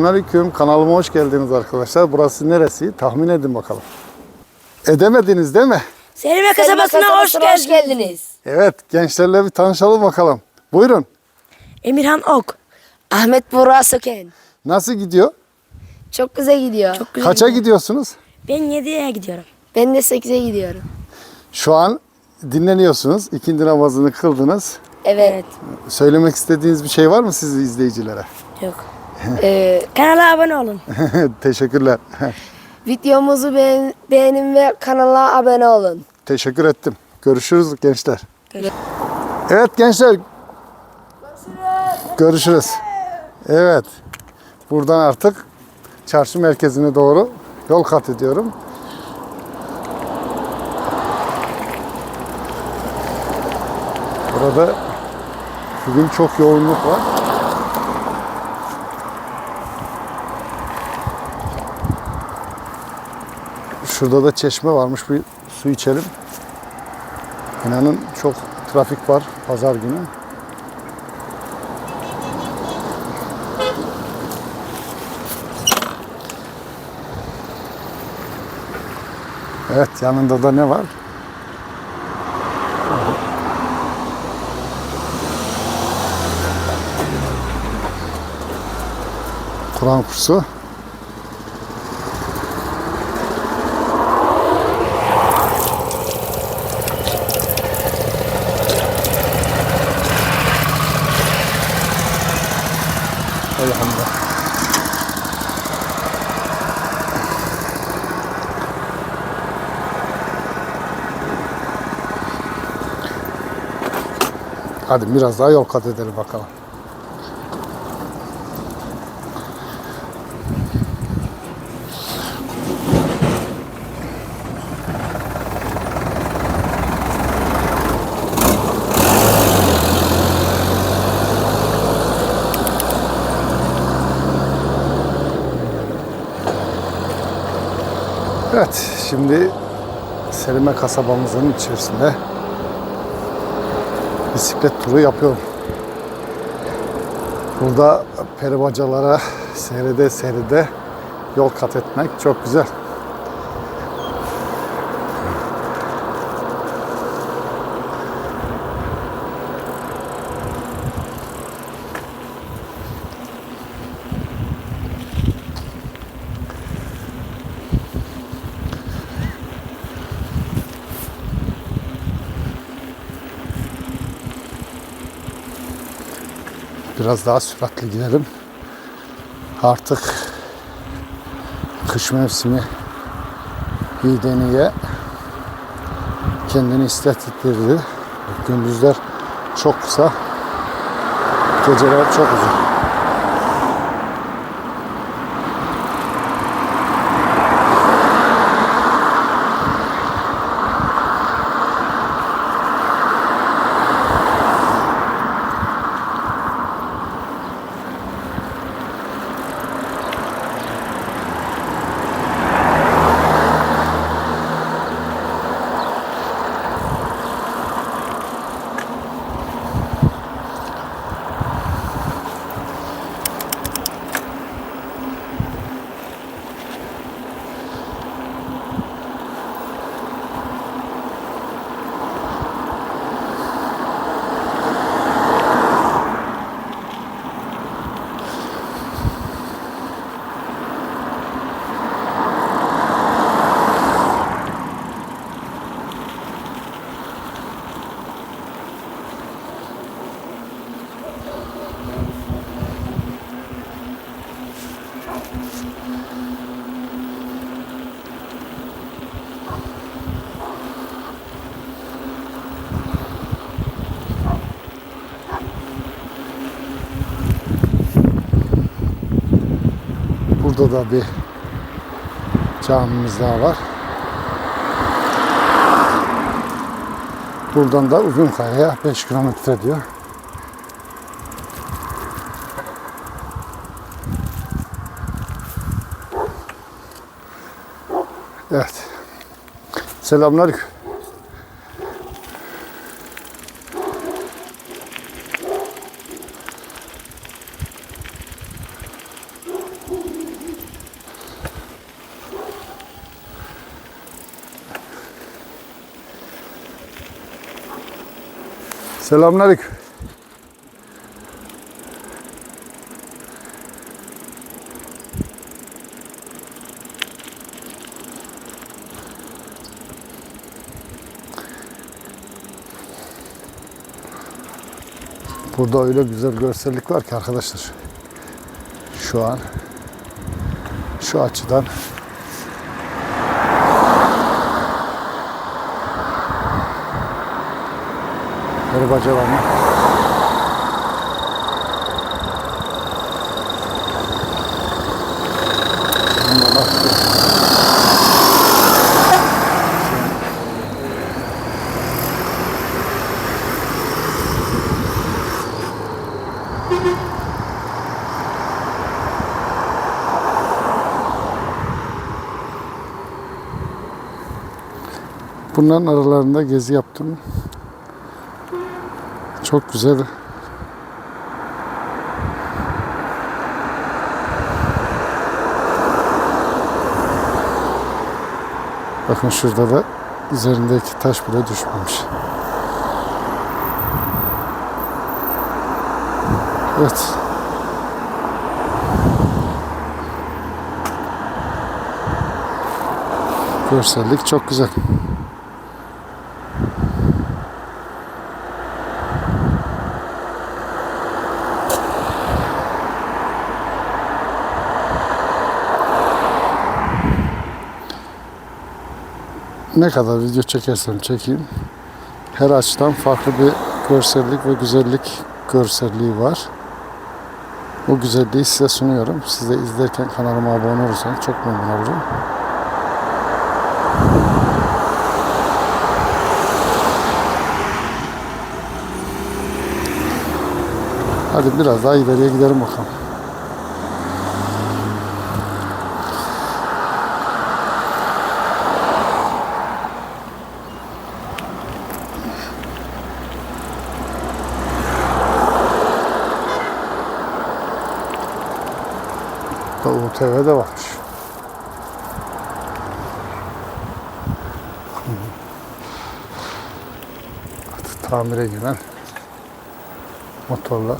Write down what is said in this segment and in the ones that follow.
Selamünaleyküm. Kanalıma hoş geldiniz arkadaşlar. Burası neresi? Tahmin edin bakalım. Edemediniz değil mi? Selime kasabasına hoş geldin. geldiniz. Evet, gençlerle bir tanışalım bakalım. Buyurun. Emirhan Ok. Ahmet Burak Söken. Nasıl gidiyor? Çok güzel gidiyor. Çok güzel. Kaça gidiyorsunuz? Ben 7'ye gidiyorum. Ben de 8'e gidiyorum. Şu an dinleniyorsunuz. İkindi namazını kıldınız. Evet. Söylemek istediğiniz bir şey var mı siz izleyicilere? Yok. Ee, Kanala abone olun. Teşekkürler. videomuzu beğen, beğenin ve kanala abone olun. Teşekkür ettim. Görüşürüz gençler. Görüşürüz. Evet gençler. Görüşürüz. Evet. Buradan artık çarşı merkezine doğru yol kat ediyorum. Burada bugün çok yoğunluk var. Şurada da çeşme varmış bir su içelim. İnanın çok trafik var pazar günü. Evet yanında da ne var? Kur'an kursu. Hadi biraz daha yol kat edelim bakalım. Evet, şimdi Selime kasabamızın içerisinde bisiklet turu yapıyorum. Burada peribacalara seyrede seyrede yol kat etmek çok güzel. Biraz daha süratli gidelim. Artık kış mevsimi Hideniye kendini hissettirdi. Gündüzler çok kısa, geceler çok uzun. Burada da bir camimiz daha var. Buradan da Uzunkaya'ya 5 kilometre diyor. Evet. Selamünaleyküm. Selamünaleyküm. Burada öyle güzel görsellik var ki arkadaşlar. Şu an şu açıdan Merhaba Cevan'ı. Bununla. Bunların aralarında gezi yaptım. Çok güzel. Bakın şurada da üzerindeki taş bile düşmemiş. Evet. Görsellik çok güzel. Ne kadar video çekersem çekeyim her açıdan farklı bir görsellik ve güzellik görselliği var. Bu güzelliği size sunuyorum. Siz de izlerken kanalıma abone olursanız çok memnun olurum. Hadi biraz daha ileriye gidelim bakalım. Da UTV de varmış. Artık tamire giren motorlar.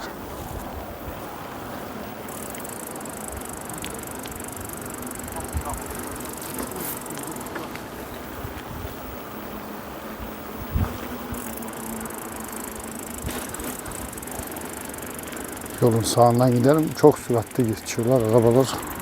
Yolun sağından gidelim. Çok süratli geçiyorlar arabalar.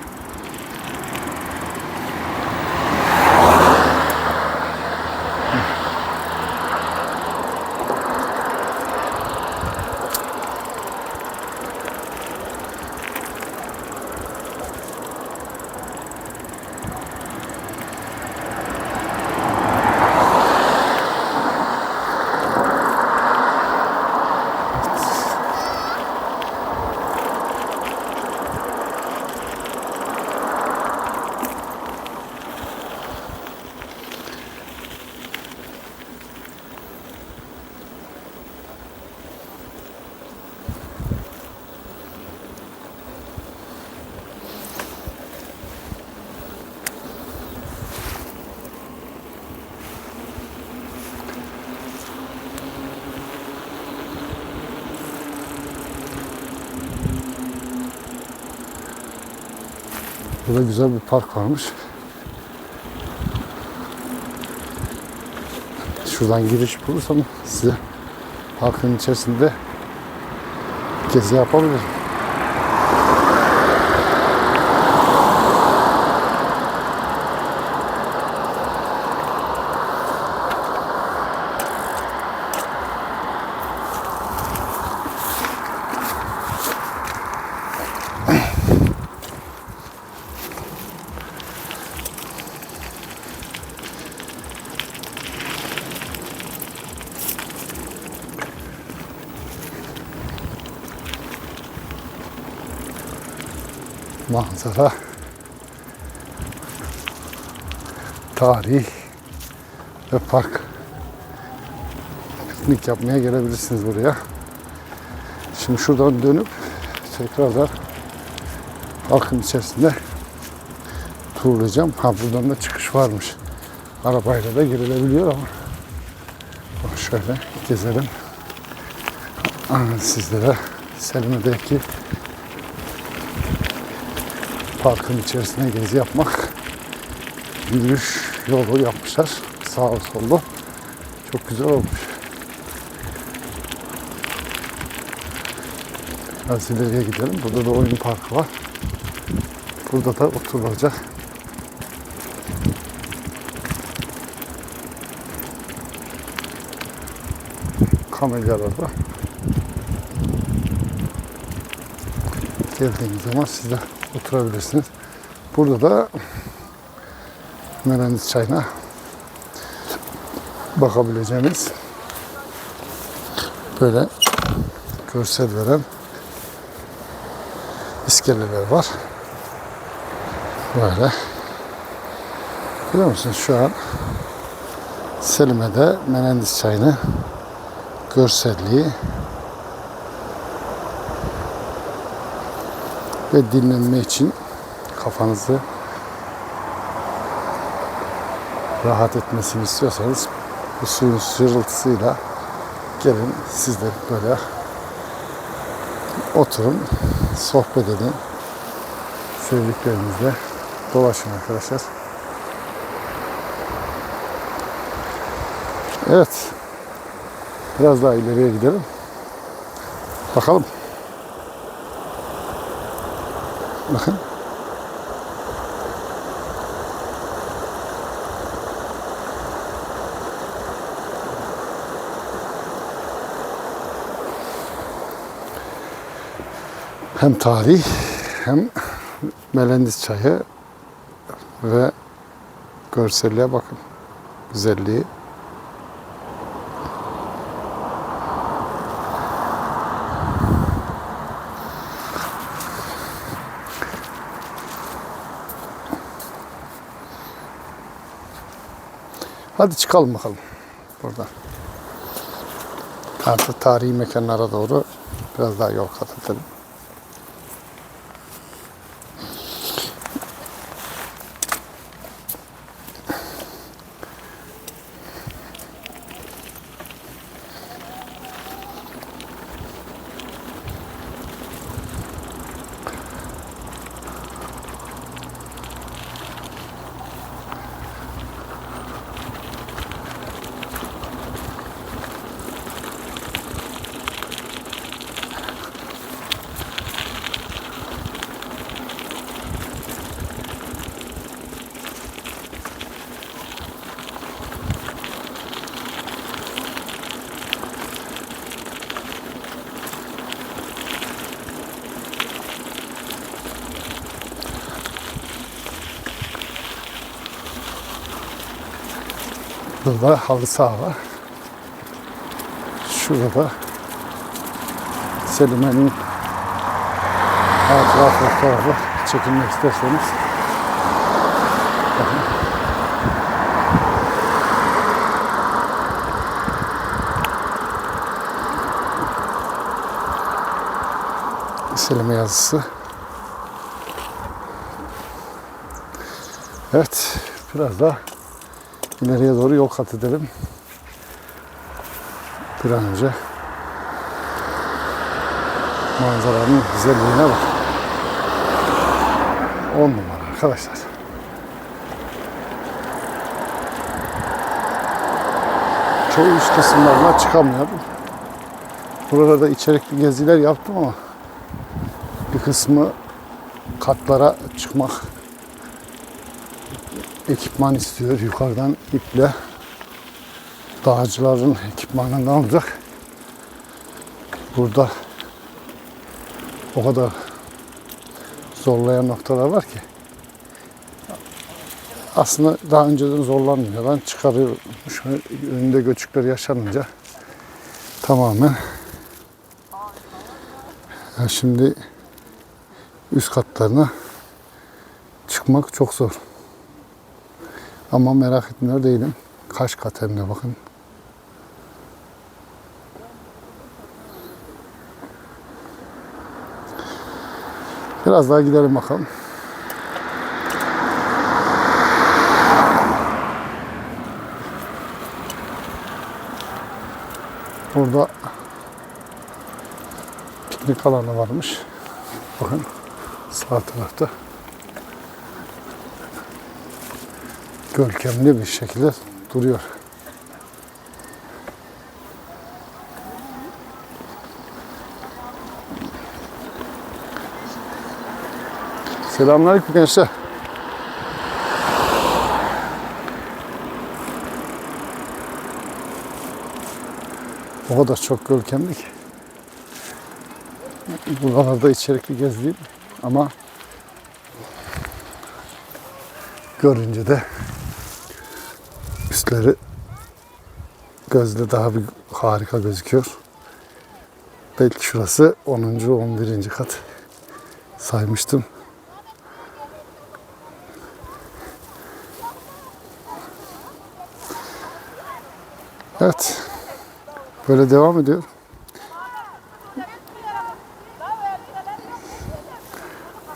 Burada güzel bir park varmış. Şuradan giriş bulursam size parkın içerisinde gezi yapabilirim. Manzara, tarih ve park. Piknik yapmaya gelebilirsiniz buraya. Şimdi şuradan dönüp tekrardan parkın içerisinde turlayacağım. Ha buradan da çıkış varmış. Arabayla da girilebiliyor ama şöyle gezelim. Sizlere Selimi'deki parkın içerisine gezi yapmak yürüyüş yolu yapmışlar. Sağ sollu. Çok güzel olmuş. Biraz ileriye gidelim. Burada da oyun parkı var. Burada da oturulacak. Kamelyalar var. Geldiğiniz zaman siz de oturabilirsiniz. Burada da Menendiz çayına bakabileceğiniz böyle görsel veren iskeleler var. Böyle. Biliyor musunuz şu an Selime'de Menendiz çayını görselliği ve dinlenme için kafanızı rahat etmesini istiyorsanız bu suyun sırıltısıyla gelin siz de böyle oturun, sohbet edin. Sevdiklerinizle dolaşın arkadaşlar. Evet. Biraz daha ileriye gidelim. Bakalım. Bakın. Hem tarih hem Melendiz çayı ve görselliğe bakın. Güzelliği. Hadi çıkalım bakalım buradan. Artık tarihi mekanlara doğru biraz daha yol kat edelim. Burada halı saha var. Şurada da Selime'nin hatıra fotoğrafı çekilmek isterseniz bakın. Yazısı. Evet, biraz daha ileriye doğru yol kat edelim. Bir an önce manzaranın güzelliğine bak. 10 numara arkadaşlar. Çoğu üst kısımlarına çıkamıyorum. Burada da içerikli geziler yaptım ama bir kısmı katlara çıkmak ekipman istiyor. Yukarıdan iple dağcıların ekipmanından olacak. Burada o kadar zorlayan noktalar var ki aslında daha önceden zorlanmıyorlar. Çıkarıyormuş. Önünde göçükler yaşanınca tamamen Ya şimdi üst katlarına çıkmak çok zor. Ama merak etmiyor değilim. Kaç kat hem de bakın. Biraz daha gidelim bakalım. Burada piknik alanı varmış. Bakın sağ tarafta. Görkemli bir şekilde duruyor. Selamünaleyküm gençler. O kadar çok görkemli ki. Buralarda içerikli gezdiğim ama görünce de üstleri gözle daha bir harika gözüküyor. Belki şurası 10. 11. kat saymıştım. Evet. Böyle devam ediyor.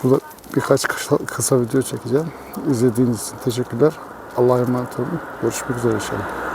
Burada birkaç kısa, kısa video çekeceğim. İzlediğiniz için teşekkürler. Allah'a emanet olun. Görüşmek üzere inşallah.